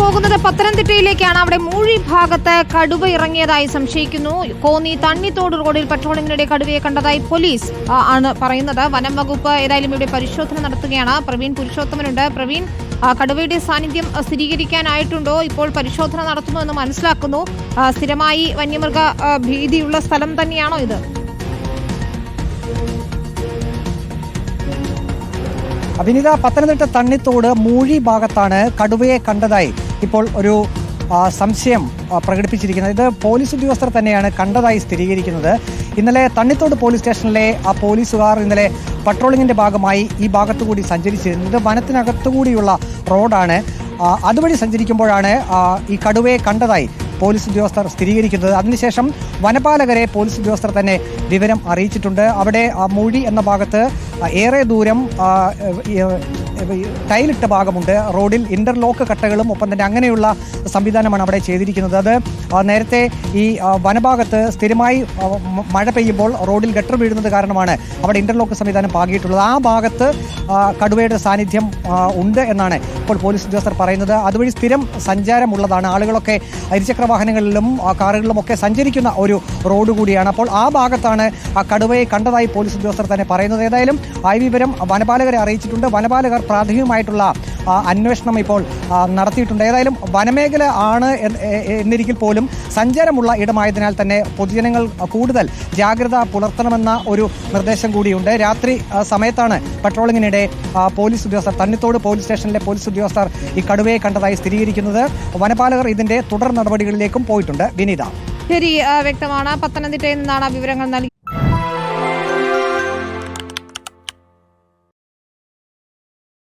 പോകുന്നത് പത്തനംതിട്ടയിലേക്കാണ്. അവിടെ മൂഴി ഭാഗത്ത് കടുവ ഇറങ്ങിയതായി സംശയിക്കുന്നു. കോന്നി തണ്ണിത്തോട് റോഡിൽ പട്രോളിംഗിനിടെ കടുവയെ കണ്ടതായി പോലീസ് ആണ് പറയുന്നത്. വനം വകുപ്പ് ഏതായാലും ഇവിടെ പരിശോധന നടത്തുകയാണ്. പ്രവീൺ പുരുഷോത്തമനുണ്ട്. പ്രവീൺ കടുവയുടെ സാന്നിധ്യം സ്ഥിരീകരിക്കാനായിട്ടുണ്ടോ? ഇപ്പോൾ പരിശോധന നടത്തുന്നു എന്ന് മനസ്സിലാക്കുന്നു. സ്ഥിരമായി വന്യമൃഗ ഭീതിയുള്ള സ്ഥലം തന്നെയാണോ ഇത്? അഭിനിത പത്തനംതിട്ട തണ്ണിത്തോട് മൂഴി ഭാഗത്താണ് കടുവയെ കണ്ടതായി ഇപ്പോൾ ഒരു സംശയം പ്രകടിപ്പിച്ചിരിക്കുന്നത്. ഇത് പോലീസ് ഉദ്യോഗസ്ഥർ തന്നെയാണ് കണ്ടതായി സ്ഥിരീകരിക്കുന്നത്. ഇന്നലെ തണ്ണിത്തോട് പോലീസ് സ്റ്റേഷനിലെ ആ പോലീസുകാർ ഇന്നലെ പട്രോളിങ്ങിന്റെ ഭാഗമായി ഈ ഭാഗത്തുകൂടി സഞ്ചരിച്ചിരുന്നത്. വനത്തിനകത്തുകൂടിയുള്ള റോഡാണ്. അതുവഴി സഞ്ചരിക്കുമ്പോഴാണ് ഈ കടുവയെ കണ്ടതായി. പോലീസ് ഉദ്യോഗസ്ഥർ സ്ഥിരീകരിക്കുന്നത്. അതിനുശേഷം വനപാലകരെ പോലീസ് ഉദ്യോഗസ്ഥർ തന്നെ വിവരം അറിയിച്ചിട്ടുണ്ട്. അവിടെ മൂഴി എന്ന ഭാഗത്ത് ഏറെ ദൂരം ടൈലിട്ട ഭാഗമുണ്ട്. റോഡിൽ ഇന്റർലോക്ക് കട്ടകളും ഒപ്പം തന്നെ അങ്ങനെയുള്ള സംവിധാനമാണ് അവിടെ ചെയ്തിരിക്കുന്നത്. അത് നേരത്തെ ഈ വനഭാഗത്ത് സ്ഥിരമായി മഴ പെയ്യുമ്പോൾ റോഡിൽ ഗട്ടർ വീഴുന്നത് കാരണമാണ് അവിടെ ഇന്റർലോക്ക് സംവിധാനം പാകിയിട്ടുള്ളത്. ആ ഭാഗത്ത് കടുവയുടെ സാന്നിധ്യം ഉണ്ട് എന്നാണ് ഇപ്പോൾ പോലീസ് ഉദ്യോഗസ്ഥർ പറയുന്നത്. അതുവഴി സ്ഥിരം സഞ്ചാരമുള്ളതാണ്. ആളുകളൊക്കെ ഇരുചക്ര വാഹനങ്ങളിലും കാറുകളിലും ഒക്കെ സഞ്ചരിക്കുന്ന ഒരു റോഡ് കൂടിയാണ്. അപ്പോൾ ആ ഭാഗത്താണ് ആ കടുവയെ കണ്ടതായി പോലീസ് ഉദ്യോഗസ്ഥർ തന്നെ പറയുന്നത്. ഏതായാലും ആ വിവരം വനപാലകരെ അറിയിച്ചിട്ടുണ്ട്. വനപാലകർ പ്രാഥമികമായിട്ടുള്ള അന്വേഷണം ഇപ്പോൾ നടത്തിയിട്ടുണ്ട്. ഏതായാലും വനമേഖല ആണ് എന്നിരിക്കൽ പോലും സഞ്ചാരമുള്ള ഇടമായതിനാൽ തന്നെ പൊതുജനങ്ങൾ കൂടുതൽ ജാഗ്രത പുലർത്തണമെന്ന ഒരു നിർദ്ദേശം കൂടിയുണ്ട്. രാത്രി സമയത്താണ് പട്രോളിങ്ങിനിടെ പോലീസ് ഉദ്യോഗസ്ഥർ തന്നിത്തോട് പോലീസ് സ്റ്റേഷനിലെ പോലീസ് ഉദ്യോഗസ്ഥർ ഈ കടുവയെ കണ്ടതായി സ്ഥിരീകരിക്കുന്നത്. വനപാലകർ ഇതിന്റെ തുടർ നടപടികളിലേക്കും പോയിട്ടുണ്ട്. വിനീത. ശരി വ്യക്തമാണ്. പത്തനംതിട്ടയിൽ നിന്നാണ് വിവരങ്ങൾ നൽകി